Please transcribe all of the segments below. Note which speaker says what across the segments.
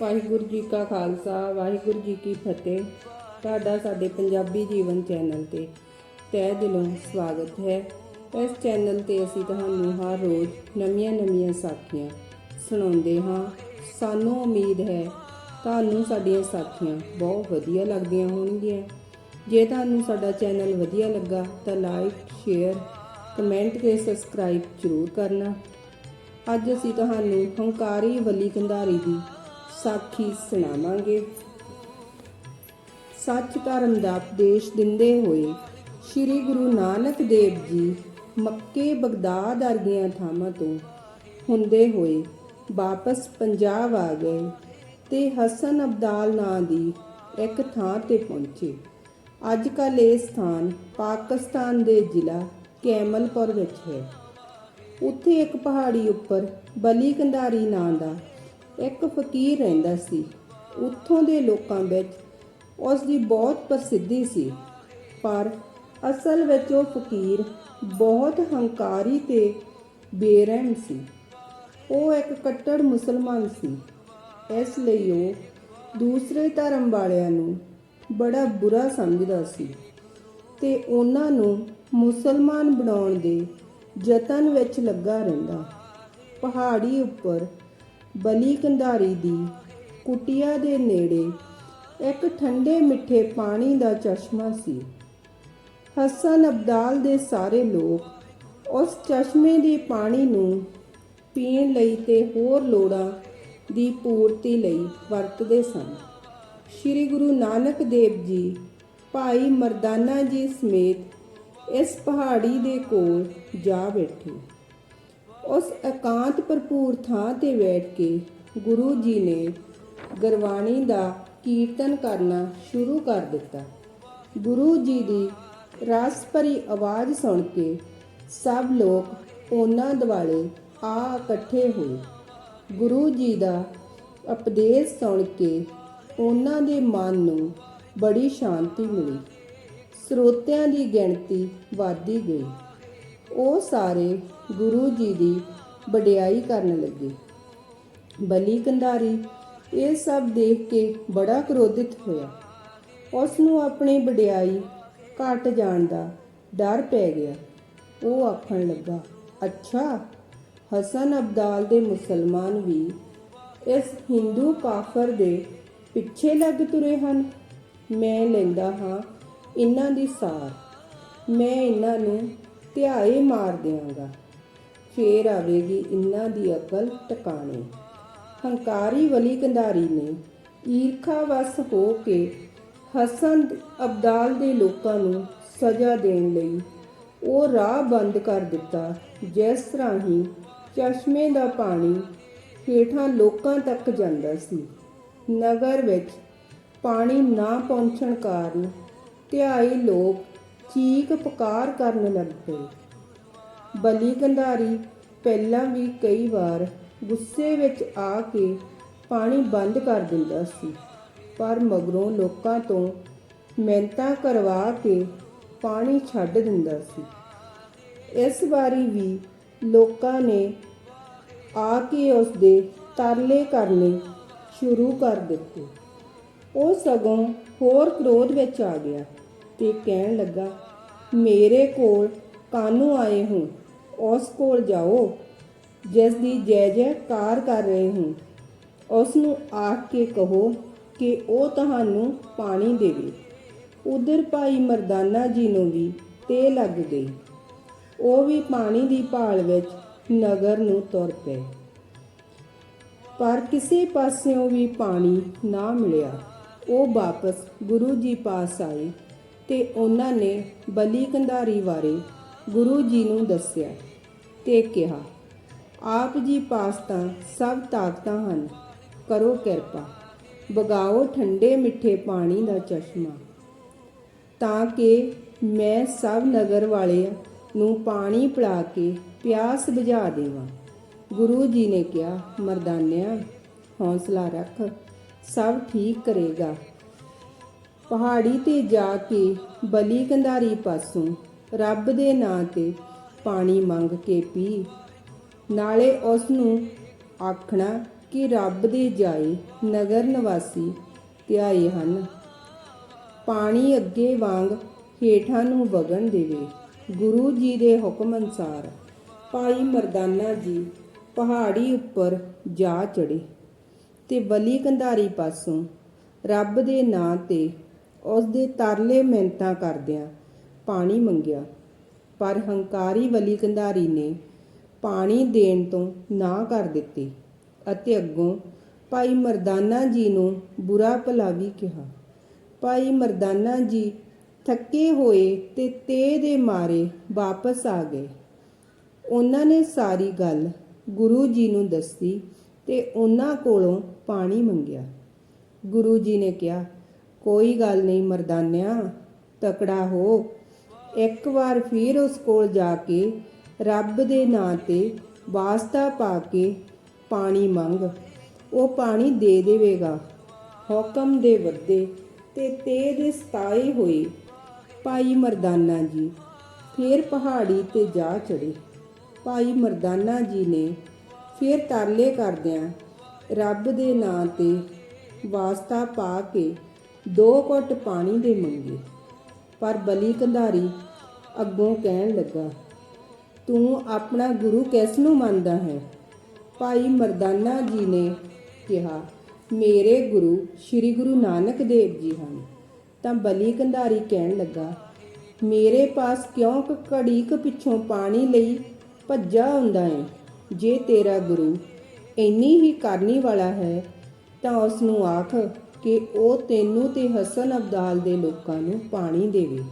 Speaker 1: ਵਾਹਿਗੁਰੂ ਜੀ ਕਾ ਖਾਲਸਾ, ਵਾਹਿਗੁਰੂ ਜੀ ਕੀ ਫਤਿਹ। ਤੁਹਾਡਾ ਸਾਡੇ ਪੰਜਾਬੀ ਜੀਵਨ ਚੈਨਲ ਤੇ ਤਹਿ ਦਿਲੋਂ ਸਵਾਗਤ ਹੈ। ਇਸ ਚੈਨਲ ਤੇ ਅਸੀਂ ਤੁਹਾਨੂੰ ਹਰ ਰੋਜ਼ ਨਵੀਆਂ-ਨਵੀਆਂ ਸਾਖੀਆਂ ਸੁਣਾਉਂਦੇ ਹਾਂ। ਸਾਨੂੰ ਉਮੀਦ ਹੈ ਤੁਹਾਨੂੰ ਸਾਡੀਆਂ ਸਾਖੀਆਂ ਬਹੁਤ ਵਧੀਆ ਲੱਗਦੀਆਂ ਹੋਣਗੀਆਂ। ਜੇ ਤੁਹਾਨੂੰ ਸਾਡਾ ਚੈਨਲ ਵਧੀਆ ਲੱਗਾ ਤਾਂ ਲਾਈਕ, ਸ਼ੇਅਰ, ਕਮੈਂਟ ਤੇ ਸਬਸਕ੍ਰਾਈਬ ਜ਼ਰੂਰ ਕਰਨਾ। ਅੱਜ ਅਸੀਂ ਤੁਹਾਨੂੰ ਹੰਕਾਰੀ ਵਲੀ ਕੰਧਾਰੀ ਦੀ ਸਾਖੀ ਸੁਣਾਵਾਂਗੇ। ਸੱਚ ਧਰਮ ਦਾ ਉਪਦੇਸ਼ ਦਿੰਦੇ ਹੋਏ ਸ੍ਰੀ ਗੁਰੂ ਨਾਨਕ ਦੇਵ ਜੀ ਮੱਕੇ ਬਗਦਾਦ ਵਰਗੀਆਂ ਥਾਵਾਂ ਤੋਂ ਹੁੰਦੇ ਹੋਏ ਵਾਪਸ ਪੰਜਾਬ ਆ ਗਏ ਤੇ ਹਸਨ ਅਬਦਾਲ ਨਾਂ ਦੀ ਇੱਕ ਥਾਂ ਤੇ ਪਹੁੰਚੇ। ਅੱਜ ਕੱਲ੍ਹ ਇਹ ਸਥਾਨ ਪਾਕਿਸਤਾਨ ਦੇ ਜ਼ਿਲ੍ਹਾ ਕੈਮਲਪੁਰ ਵਿੱਚ ਹੈ। ਉੱਥੇ ਇੱਕ ਪਹਾੜੀ ਉੱਪਰ ਬਲੀ ਕੰਧਾਰੀ ਨਾਂ ਦਾ ਇੱਕ ਫਕੀਰ ਰਹਿੰਦਾ ਸੀ। ਉੱਥੋਂ ਦੇ ਲੋਕਾਂ ਵਿੱਚ ਉਸ ਦੀ ਬਹੁਤ ਪ੍ਰਸਿੱਧੀ ਸੀ। ਪਰ ਅਸਲ ਵਿੱਚ ਉਹ ਫਕੀਰ ਬਹੁਤ ਹੰਕਾਰੀ ਤੇ ਬੇਰਹਿਮ ਸੀ। ਉਹ ਇੱਕ ਕੱਟੜ ਮੁਸਲਮਾਨ ਸੀ। ਇਸ ਲਈ ਉਹ ਦੂਸਰੇ ਧਰਮ ਵਾਲਿਆਂ ਨੂੰ ਬੜਾ ਬੁਰਾ ਸਮਝਦਾ ਸੀ ਤੇ ਉਹਨਾਂ ਨੂੰ ਮੁਸਲਮਾਨ ਬਣਾਉਣ ਦੇ ਯਤਨ ਵਿੱਚ ਲੱਗਾ ਰਹਿੰਦਾ। ਪਹਾੜੀ ਉੱਪਰ ਬਲੀ ਕੰਧਾਰੀ ਦੀ ਕੁਟਿਆ ਦੇ ਨੇੜੇ ਇੱਕ ਠੰਡੇ ਮਿੱਠੇ ਪਾਣੀ ਦਾ ਚਸ਼ਮਾ ਸੀ। ਹਸਨ ਅਬਦਾਲ ਦੇ ਸਾਰੇ ਲੋਕ ਉਸ ਚਸ਼ਮੇ ਦੇ ਪਾਣੀ ਨੂੰ ਪੀਣ ਲਈ ਤੇ ਹੋਰ ਲੋੜਾਂ ਦੀ ਪੂਰਤੀ ਲਈ ਵਰਤਦੇ ਸਨ। ਸ੍ਰੀ ਗੁਰੂ ਨਾਨਕ ਦੇਵ ਜੀ, ਭਾਈ ਮਰਦਾਨਾ ਜੀ ਸਮੇਤ ਇਸ ਪਹਾੜੀ ਦੇ ਕੋਲ ਜਾ ਬੈਠੇ। ਉਸ ਇਕਾਂਤ ਭਰਪੂਰ ਥਾਂ ਤੇ ਬੈਠ ਕੇ ਗੁਰੂ ਜੀ ਨੇ ਗੁਰਬਾਣੀ ਦਾ ਕੀਰਤਨ ਕਰਨਾ ਸ਼ੁਰੂ ਕਰ ਦਿੱਤਾ। ਗੁਰੂ ਜੀ ਦੀ ਰਸ ਭਰੀ ਆਵਾਜ਼ ਸੁਣ ਕੇ ਸਭ ਲੋਕ ਉਹਨਾਂ ਦੁਆਲੇ ਆ ਇਕੱਠੇ ਹੋਏ। ਗੁਰੂ ਜੀ ਦਾ ਉਪਦੇਸ਼ ਸੁਣ ਕੇ ਉਹਨਾਂ ਦੇ ਮਨ ਨੂੰ ਬੜੀ ਸ਼ਾਂਤੀ ਮਿਲੀ। ਸਰੋਤਿਆਂ ਦੀ ਗਿਣਤੀ ਵਧਦੀ ਗਈ। ਉਹ ਸਾਰੇ ਗੁਰੂ ਜੀ ਦੀ ਵਡਿਆਈ ਕਰਨ ਲੱਗੇ। ਬਲੀ ਕੰਧਾਰੀ ਇਹ ਸਭ ਦੇਖ ਕੇ ਬੜਾ ਕ੍ਰੋਧਿਤ ਹੋਇਆ। ਉਸ ਨੂੰ ਆਪਣੀ ਵਡਿਆਈ ਘਟ ਜਾਣ ਦਾ ਡਰ ਪੈ ਗਿਆ। ਉਹ ਆਖਣ ਲੱਗਾ, ਅੱਛਾ, ਹਸਨ ਅਬਦਾਲ ਦੇ ਮੁਸਲਮਾਨ ਵੀ ਇਸ ਹਿੰਦੂ ਕਾਫਰ ਦੇ ਪਿੱਛੇ ਲੱਗ ਤੁਰੇ ਹਨ। ਮੈਂ ਲੈਂਦਾ ਹਾਂ ਇਹਨਾਂ ਦੀ ਸਾਰ। ਮੈਂ ਇਹਨਾਂ ਨੂੰ ਧਿਆਏ ਮਾਰ ਦਿਆਂਗਾ। ਫੇਰ ਆਵੇਗੀ ਇਹਨਾਂ ਦੀ ਅਕਲ ਟਿਕਾਣੇ। ਹੰਕਾਰੀ ਵਲੀ ਕੰਧਾਰੀ ਨੇ ਈਰਖਾ ਵਸ ਹੋ ਕੇ ਹਸਨ ਅਬਦਾਲ ਦੇ ਲੋਕਾਂ ਨੂੰ ਸਜ਼ਾ ਦੇਣ ਲਈ ਉਹ ਰਾਹ ਬੰਦ ਕਰ ਦਿੱਤਾ, ਜਿਸ ਰਾਹੀਂ ਚਸ਼ਮੇ ਦਾ ਪਾਣੀ ਹੇਠਾਂ ਲੋਕਾਂ ਤੱਕ ਜਾਂਦਾ ਸੀ। ਨਗਰ ਵਿੱਚ ਪਾਣੀ ਨਾ ਪਹੁੰਚਣ ਕਾਰਨ ਧਿਆਈ ਲੋਕ ਚੀਕ ਪੁਕਾਰ ਕਰਨ ਲੱਗ ਪਏ। ਬਲੀ ਕੰਧਾਰੀ ਪਹਿਲਾਂ ਵੀ ਕਈ ਵਾਰ ਗੁੱਸੇ ਵਿੱਚ ਆ ਕੇ ਪਾਣੀ ਬੰਦ ਕਰ ਦਿੰਦਾ ਸੀ, ਪਰ ਮਗਰੋਂ ਲੋਕਾਂ ਤੋਂ ਮਿਹਨਤਾਂ ਕਰਵਾ ਕੇ ਪਾਣੀ ਛੱਡ ਦਿੰਦਾ ਸੀ। ਇਸ ਵਾਰੀ ਵੀ ਲੋਕਾਂ ਨੇ ਆ ਕੇ ਉਸ ਦੇ ਤਰਲੇ ਕਰਨੇ ਸ਼ੁਰੂ ਕਰ ਦਿੱਤੇ। ਉਹ ਸਗੋਂ ਹੋਰ ਕ੍ਰੋਧ ਵਿੱਚ ਆ ਗਿਆ ਤੇ ਕਹਿਣ ਲੱਗਾ ਮੇਰੇ ਕੋਲ ਕਾਨੂੰ ਆਏ ਹੋ? ਉਸ ਕੋਲ ਜਾਓ, ਜਿਸ ਦੀ ਜੈ ਜੈਕਾਰ ਕਰ ਰਹੇ ਹੋ। ਉਸ ਨੂੰ ਆਖ ਕੇ ਕਹੋ ਕਿ ਉਹ ਤੁਹਾਨੂੰ ਪਾਣੀ ਦੇਵੇ। ਉਧਰ ਭਾਈ ਮਰਦਾਨਾ ਜੀ ਨੂੰ ਵੀ ਤੇ ਲੱਗ ਗਈ। ਉਹ ਵੀ ਪਾਣੀ ਦੀ ਭਾਲ ਵਿੱਚ ਨਗਰ ਨੂੰ ਤੁਰ ਪਏ। ਪਰ ਕਿਸੇ ਪਾਸਿਓਂ ਵੀ ਪਾਣੀ ਨਾ ਮਿਲਿਆ। ਉਹ ਵਾਪਸ ਗੁਰੂ ਜੀ ਪਾਸ ਆਏ। ਤੇ ਉਹਨਾਂ ਨੇ ਬਲੀ ਕੰਧਾਰੀ ਬਾਰੇ ਗੁਰੂ ਜੀ ਨੂੰ ਦੱਸਿਆ ਤੇ ਕਿਹਾ, ਆਪ ਜੀ ਪਾਸ ਤਾਂ ਸਭ ਤਾਕਤਾਂ ਹਨ, ਕਰੋ ਕਿਰਪਾ, ਬਗਾਓ ਠੰਡੇ ਮਿੱਠੇ ਪਾਣੀ ਦਾ ਚਸ਼ਮਾ, ਤਾਂ ਕਿ ਮੈਂ ਸਭ ਨਗਰ ਵਾਲਿਆਂ ਨੂੰ ਪਾਣੀ ਪਿਲਾ ਕੇ ਪਿਆਸ ਬੁਝਾ ਦੇਵਾਂ। ਗੁਰੂ ਜੀ ਨੇ ਕਿਹਾ, ਮਰਦਾਨਿਆ, ਹੌਸਲਾ ਰੱਖ, ਸਭ ਠੀਕ ਕਰੇਗਾ। ਪਹਾੜੀ ਤੇ ਜਾ ਕੇ ਬਲੀ ਕੰਧਾਰੀ ਪਾਸੋਂ ਰੱਬ ਦੇ ਨਾਂ ਤੇ ਪਾਣੀ ਮੰਗ ਕੇ ਪੀ। ਨਾਲੇ ਉਸ ਨੂੰ ਆਖਣਾ ਕਿ ਰੱਬ ਦੇ ਜਾਏ ਨਗਰ ਨਿਵਾਸੀ ਧਿਆਏ ਹਨ। ਪਾਣੀ ਅੱਗੇ ਵਾਂਗ ਹੇਠਾਂ ਨੂੰ ਵਗਣ ਦੇਵੇ। ਗੁਰੂ ਜੀ ਦੇ ਹੁਕਮ ਅਨਸਾਰ ਭਾਈ ਮਰਦਾਨਾ ਜੀ ਪਹਾੜੀ ਉੱਪਰ ਜਾ ਚੜੇ ਤੇ ਬਲੀ ਕੰਧਾਰੀ ਪਾਸੋਂ ਰੱਬ ਦੇ ਨਾਂ ਤੇ ਉਸ ਦੇ ਤਰਲੇ ਮਿਹਨਤਾਂ ਕਰਦਿਆਂ ਪਾਣੀ ਮੰਗਿਆ। ਪਰ ਹੰਕਾਰੀ ਬਲੀ ਕੰਧਾਰੀ ਨੇ ਪਾਣੀ ਦੇਣ ਤੋਂ ਨਾ ਕਰ ਦਿੱਤੀ ਅਤੇ ਅੱਗੋਂ ਭਾਈ ਮਰਦਾਨਾ ਜੀ ਨੂੰ ਬੁਰਾ ਭਲਾ ਵੀ ਕਿਹਾ। ਭਾਈ ਮਰਦਾਨਾ ਜੀ ਥੱਕੇ ਹੋਏ ਤੇ ਤੇ ਦੇ ਮਾਰੇ ਵਾਪਸ ਆ ਗਏ। ਉਹਨਾਂ ਨੇ ਸਾਰੀ ਗੱਲ ਗੁਰੂ ਜੀ ਨੂੰ ਦੱਸੀ ਤੇ ਉਹਨਾਂ ਕੋਲੋਂ ਪਾਣੀ ਮੰਗਿਆ। ਗੁਰੂ ਜੀ ਨੇ ਕਿਹਾ ਕੋਈ ਗੱਲ ਨਹੀਂ ਮਰਦਾਨਿਆ, ਤਕੜਾ ਹੋ। ਇੱਕ ਵਾਰ ਫਿਰ ਉਸ ਕੋਲ ਜਾ ਕੇ ਰੱਬ ਦੇ ਨਾਂ ਤੇ ਵਾਸਤਾ ਪਾ ਕੇ ਪਾਣੀ ਮੰਗ। ਉਹ ਪਾਣੀ ਦੇ ਦੇਵੇਗਾ, ਹੁਕਮ ਦੇ ਵੱਡੇ ਤੇ ਤੇ ਦੇ ਸਤਾਏ ਹੋਏ। ਭਾਈ ਮਰਦਾਨਾ ਜੀ, ਫੇਰ ਪਹਾੜੀ ਤੇ ਜਾ ਚੜੇ ਭਾਈ ਮਰਦਾਨਾ ਜੀ ਨੇ ਫੇਰ ਤਰਲੇ ਕਰਦਿਆਂ ਰੱਬ ਦੇ ਨਾਂ ਤੇ ਵਾਸਤਾ ਪਾ ਕੇ ਦੋ ਘੁੱਟ ਪਾਣੀ ਦੇ ਮੰਗੇ, ਪਰ ਬਲੀ ਕੰਧਾਰੀ ਅੱਗੋਂ ਕਹਿਣ ਲੱਗਾ, ਤੂੰ ਆਪਣਾ ਗੁਰੂ ਕਿਸ ਨੂੰ ਮੰਨਦਾ ਹੈ? ਭਾਈ ਮਰਦਾਨਾ ਜੀ ਨੇ ਕਿਹਾ, ਮੇਰੇ ਗੁਰੂ ਸ੍ਰੀ ਗੁਰੂ ਨਾਨਕ ਦੇਵ ਜੀ ਹਨ। ਤਾਂ ਬਲੀ ਕੰਧਾਰੀ ਕਹਿਣ ਲੱਗਾ, ਮੇਰੇ ਪਾਸ ਕਿਉਂ ਘੜੀਕ ਪਿੱਛੋਂ ਪਾਣੀ ਲਈ ਭੱਜਾ ਹੁੰਦਾ ਹੈ ਜੇ ਤੇਰਾ ਗੁਰੂ ਇੰਨੀ ਹੀ ਕਰਨੀ ਵਾਲਾ ਹੈ, ਤਾਂ ਉਸ ਨੂੰ ਆਖ ਕਿ ਉਹ ਤੈਨੂੰ ਤੇ ਹਸਨ ਅਬਦਾਲ ਦੇ ਲੋਕਾਂ ਨੂੰ ਪਾਣੀ ਦੇਵੇ।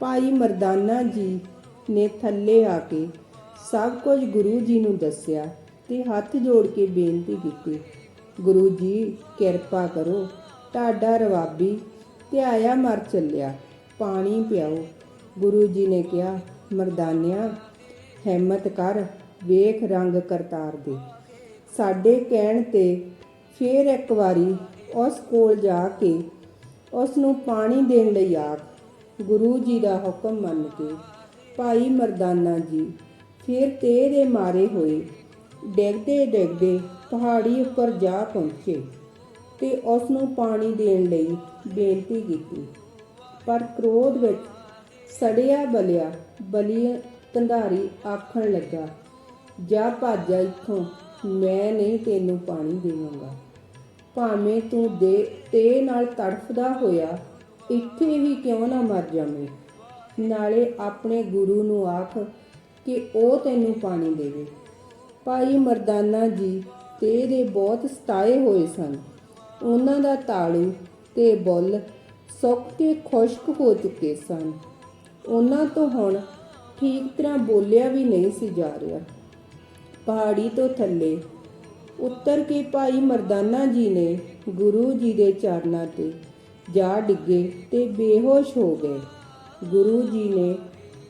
Speaker 1: ਭਾਈ ਮਰਦਾਨਾ ਜੀ ਨੇ ਥੱਲੇ ਆ ਕੇ ਸਭ ਕੁਝ ਗੁਰੂ ਜੀ ਨੂੰ ਦੱਸਿਆ ਤੇ ਹੱਥ ਜੋੜ ਕੇ ਬੇਨਤੀ ਕੀਤੀ, ਗੁਰੂ ਜੀ, ਕਿਰਪਾ ਕਰੋ, ਤੁਹਾਡਾ ਰਵਾਬੀ ਧਿਆਇਆ ਮਰ ਚੱਲਿਆ, ਪਾਣੀ ਪਿਆਓ। ਗੁਰੂ ਜੀ ਨੇ ਕਿਹਾ, ਮਰਦਾਨਿਆ, ਹਿੰਮਤ ਕਰ, ਵੇਖ ਰੰਗ ਕਰਤਾਰ ਦੇ। ਸਾਡੇ ਕਹਿਣ ਤੇ ਫੇਰ ਇੱਕ ਵਾਰੀ ਉਸ ਕੋਲ ਜਾ ਕੇ ਉਸ ਨੂੰ ਪਾਣੀ ਦੇਣ ਲਈ ਆਖ, ਗੁਰੂ ਜੀ ਦਾ ਹੁਕਮ ਮੰਨ ਕੇ ਭਾਈ ਮਰਦਾਨਾ ਜੀ, ਫਿਰ ਤੇ ਦੇ ਮਾਰੇ ਹੋਏ ਡਿੱਗਦੇ ਡਿੱਗਦੇ ਪਹਾੜੀ ਉੱਪਰ ਜਾ ਪਹੁੰਚੇ ਤੇ ਉਸ ਨੂੰ ਪਾਣੀ ਦੇਣ ਲਈ ਬੇਨਤੀ ਕੀਤੀ। ਪਰ ਕ੍ਰੋਧ ਵਿੱਚ ਸੜਿਆ ਬਲਿਆ ਬਲੀ ਕੰਧਾਰੀ ਆਖਣ ਲੱਗਾ, ਜਾ ਭੱਜ ਜਾ ਇੱਥੋਂ, ਮੈਂ ਨਹੀਂ ਤੈਨੂੰ ਪਾਣੀ ਦੇਵਾਂਗਾ। ਭਾਵੇਂ ਤੂੰ ਦੇ ਤੇ ਨਾਲ ਤੜਫਦਾ ਹੋਇਆ, ਇੱਥੇ ਹੀ ਕਿਉਂ ਨਾ ਮਰ ਜਾਵੇਂ? ਨਾਲੇ ਆਪਣੇ ਗੁਰੂ ਨੂੰ ਆਖ ਕਿ ਉਹ ਤੈਨੂੰ ਪਾਣੀ ਦੇਵੇ। ਭਾਈ ਮਰਦਾਨਾ ਜੀ ਤੇ ਦੇ ਬਹੁਤ ਸਤਾਏ ਹੋਏ ਸਨ। ਉਹਨਾਂ ਦਾ ਤਾਲੂ ਤੇ ਬੁੱਲ ਸੁੱਕ ਕੇ ਖੁਸ਼ਕ ਹੋ ਚੁੱਕੇ ਸਨ। ਉਹਨਾਂ ਤੋਂ ਹੁਣ ਠੀਕ ਤਰ੍ਹਾਂ ਬੋਲਿਆ ਵੀ ਨਹੀਂ ਸੀ ਜਾ ਰਿਹਾ। ਪਹਾੜੀ ਤੋਂ ਥੱਲੇ ਉੱਤਰ ਕੇ ਭਾਈ ਮਰਦਾਨਾ ਜੀ ਨੇ ਗੁਰੂ ਜੀ ਦੇ ਚਰਨਾਂ ਤੇ ਜਾ ਡਿੱਗੇ ਤੇ ਬੇਹੋਸ਼ ਹੋ ਗਏ। ਗੁਰੂ ਜੀ ਨੇ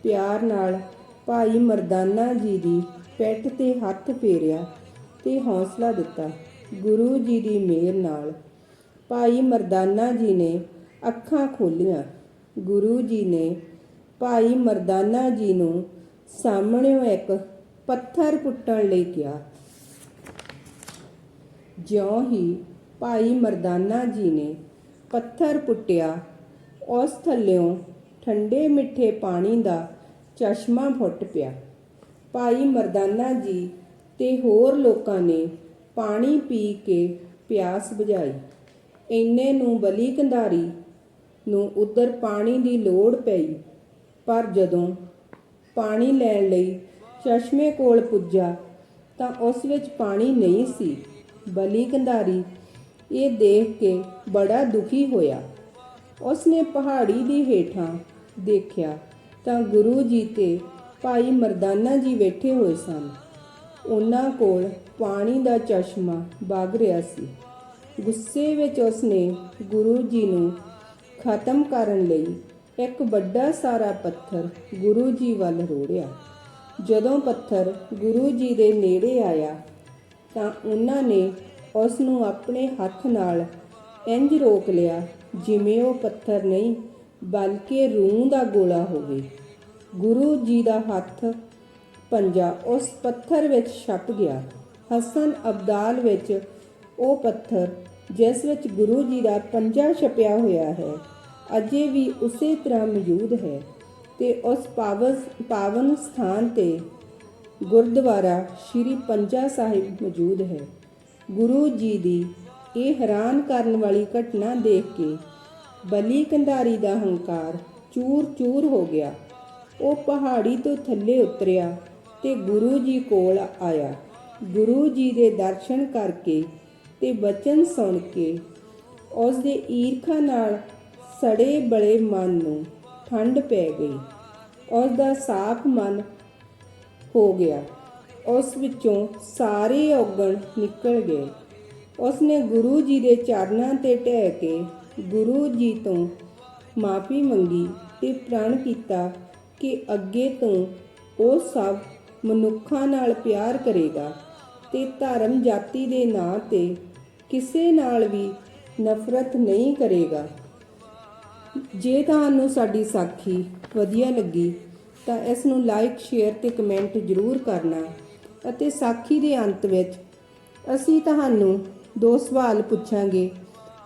Speaker 1: ਪਿਆਰ ਨਾਲ ਭਾਈ ਮਰਦਾਨਾ ਜੀ ਦੀ ਪਿੱਠ ਤੇ ਹੱਥ ਫੇਰਿਆ ਤੇ ਹੌਸਲਾ ਦਿੱਤਾ। ਗੁਰੂ ਜੀ ਦੀ ਮਿਹਰ ਨਾਲ ਭਾਈ ਮਰਦਾਨਾ ਜੀ ਨੇ ਅੱਖਾਂ ਖੋਲੀਆਂ ਗੁਰੂ ਜੀ ਨੇ ਭਾਈ ਮਰਦਾਨਾ ਜੀ ਨੂੰ ਸਾਹਮਣਿਓਂ ਇੱਕ ਪੱਥਰ ਪੁੱਟਣ ਲਈ ਕਿਹਾ। ਜਿਉਂ ਹੀ ਭਾਈ ਮਰਦਾਨਾ ਜੀ ਨੇ ਪੱਥਰ ਪੁੱਟਿਆ, ਉਸ ਥੱਲਿਓਂ ਠੰਡੇ ਮਿੱਠੇ ਪਾਣੀ ਦਾ ਚਸ਼ਮਾ ਫੁੱਟ ਪਿਆ। ਭਾਈ ਮਰਦਾਨਾ ਜੀ ਤੇ ਹੋਰ ਲੋਕਾਂ ਨੇ ਪਾਣੀ ਪੀ ਕੇ ਪਿਆਸ ਬੁਝਾਈ। ਇੰਨੇ ਨੂੰ ਬਲੀ ਕੰਧਾਰੀ ਨੂੰ ਉਧਰ ਪਾਣੀ ਦੀ ਲੋੜ ਪਈ, ਪਰ ਜਦੋਂ ਪਾਣੀ ਲੈਣ ਲਈ ਚਸ਼ਮੇ ਕੋਲ ਪੁੱਜਾ ਤਾਂ ਉਸ ਵਿੱਚ ਪਾਣੀ ਨਹੀਂ ਸੀ। ਬਲੀ ਕੰਧਾਰੀ। ਇਹ ਦੇਖ ਕੇ ਬੜਾ ਦੁਖੀ ਹੋਇਆ। ਉਸਨੇ ਪਹਾੜੀ ਦੀ ਹੇਠਾਂ ਦੇਖਿਆ ਤਾਂ ਗੁਰੂ ਜੀ ਤੇ ਭਾਈ ਮਰਦਾਨਾ ਜੀ ਬੈਠੇ ਹੋਏ ਸਨ। ਉਹਨਾਂ ਕੋਲ ਪਾਣੀ ਦਾ ਚਸ਼ਮਾ ਵਗ ਰਿਹਾ ਸੀ। ਗੁੱਸੇ ਵਿੱਚ ਉਸਨੇ ਗੁਰੂ ਜੀ ਨੂੰ ਖਤਮ ਕਰਨ ਲਈ ਇੱਕ ਵੱਡਾ ਸਾਰਾ ਪੱਥਰ ਗੁਰੂ ਜੀ ਵੱਲ ਰੋੜਿਆ। ਜਦੋਂ ਪੱਥਰ ਗੁਰੂ ਜੀ ਦੇ ਨੇੜੇ ਆਇਆ ਤਾਂ ਉਹਨਾਂ ਨੇ ਉਸ ਨੂੰ ਆਪਣੇ ਹੱਥ ਨਾਲ ਇੰਜ ਰੋਕ ਲਿਆ, ਜਿਵੇਂ ਉਹ ਪੱਥਰ ਨਹੀਂ, ਬਲਕਿ ਰੂਹ ਦਾ ਗੋਲਾ ਹੋਵੇ। ਗੁਰੂ ਜੀ ਦਾ ਹੱਥ ਪੰਜਾ ਉਸ ਪੱਥਰ ਵਿੱਚ ਛਪ ਗਿਆ। ਹਸਨ ਅਬਦਾਲ ਵਿੱਚ ਉਹ ਪੱਥਰ, ਜਿਸ ਵਿੱਚ ਗੁਰੂ ਜੀ ਦਾ ਪੰਜਾ ਛਪਿਆ ਹੋਇਆ ਹੈ, ਅਜੇ ਵੀ ਉਸੇ ਤਰ੍ਹਾਂ ਮੌਜੂਦ ਹੈ ਤੇ ਉਸ ਪਾਵਨ ਪਾਵਨ ਸਥਾਨ ਤੇ ਗੁਰਦੁਆਰਾ ਸ਼੍ਰੀ ਪੰਜਾ ਸਾਹਿਬ ਮੌਜੂਦ ਹੈ। ਗੁਰੂ ਜੀ ਦੀ ਇਹ ਹੈਰਾਨ ਕਰਨ ਵਾਲੀ ਘਟਨਾ ਦੇਖ ਕੇ ਬਲੀ ਕੰਧਾਰੀ ਦਾ ਹੰਕਾਰ ਚੂਰ-ਚੂਰ ਹੋ ਗਿਆ। ਉਹ ਪਹਾੜੀ ਤੋਂ ਥੱਲੇ ਉਤਰਿਆ ਤੇ ਗੁਰੂ ਜੀ ਕੋਲ ਆਇਆ। ਗੁਰੂ ਜੀ ਦੇ ਦਰਸ਼ਨ ਕਰਕੇ ਤੇ ਬਚਨ ਸੁਣ ਕੇ ਉਸ ਦੇ ਈਰਖਾ ਨਾਲ ਸੜੇ ਬਲੇ ਮਨ ਨੂੰ ਠੰਡ ਪੈ ਗਈ। ਉਸ ਦਾ ਸਾਫ਼ ਮਨ ਹੋ ਗਿਆ। ਉਸ ਵਿੱਚੋਂ ਸਾਰੇ ਔਗਣ ਨਿਕਲ ਗਏ। ਉਸ ਨੇ ਗੁਰੂ ਜੀ ਦੇ ਚਰਨਾਂ ਤੇ ਢਹਿ ਕੇ ਗੁਰੂ ਜੀ ਤੋਂ ਮਾਫੀ ਮੰਗੀ ਤੇ ਪ੍ਰਣ ਕੀਤਾ ਕਿ ਅੱਗੇ ਤੋਂ ਉਹ ਸਭ ਮਨੁੱਖਾਂ ਨਾਲ ਪਿਆਰ ਕਰੇਗਾ ਤੇ ਧਰਮ ਜਾਤੀ ਦੇ ਨਾਂ ਤੇ ਕਿਸੇ ਨਾਲ ਵੀ ਨਫ਼ਰਤ ਨਹੀਂ ਕਰੇਗਾ। ਜੇ ਤੁਹਾਨੂੰ ਸਾਡੀ ਸਾਖੀ ਵਧੀਆ ਲੱਗੀ ਤਾਂ ਇਸ ਨੂੰ ਲਾਈਕ ਸ਼ੇਅਰ ਤੇ ਕਮੈਂਟ ਜ਼ਰੂਰ ਕਰਨਾ ਅਤੇ ਸਾਖੀ ਦੇ ਅੰਤ ਵਿੱਚ ਅਸੀਂ ਤੁਹਾਨੂੰ ਦੋ ਸਵਾਲ ਪੁੱਛਾਂਗੇ।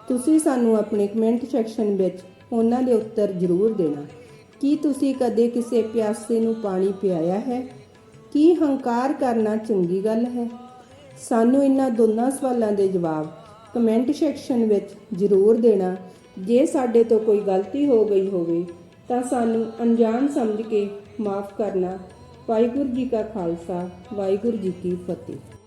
Speaker 1: ਤੁਸੀਂ ਸਾਨੂੰ ਆਪਣੇ ਕਮੈਂਟ ਸੈਕਸ਼ਨ ਵਿੱਚ ਉਹਨਾਂ ਦੇ ਉੱਤਰ ਜ਼ਰੂਰ ਦੇਣਾ। ਕੀ ਤੁਸੀਂ ਕਦੇ ਕਿਸੇ ਪਿਆਸੇ ਨੂੰ ਪਾਣੀ ਪਿਆਇਆ ਹੈ? ਕੀ ਹੰਕਾਰ ਕਰਨਾ ਚੰਗੀ ਗੱਲ ਹੈ? ਸਾਨੂੰ ਇਹਨਾਂ ਦੋਨਾਂ ਸਵਾਲਾਂ ਦੇ ਜਵਾਬ ਕਮੈਂਟ ਸੈਕਸ਼ਨ ਵਿੱਚ ਜ਼ਰੂਰ ਦੇਣਾ। ਜੇ ਸਾਡੇ ਤੋਂ ਕੋਈ ਗਲਤੀ ਹੋ ਗਈ ਹੋਵੇ ਤਾਂ ਸਾਨੂੰ ਅਣਜਾਣ ਸਮਝ ਕੇ ਮਾਫ ਕਰਨਾ। ਵਾਹਿਗੁਰੂ ਜੀ ਕਾ ਖਾਲਸਾ ਵਾਹਿਗੁਰੂ ਜੀ ਕੀ ਫਤਿਹ।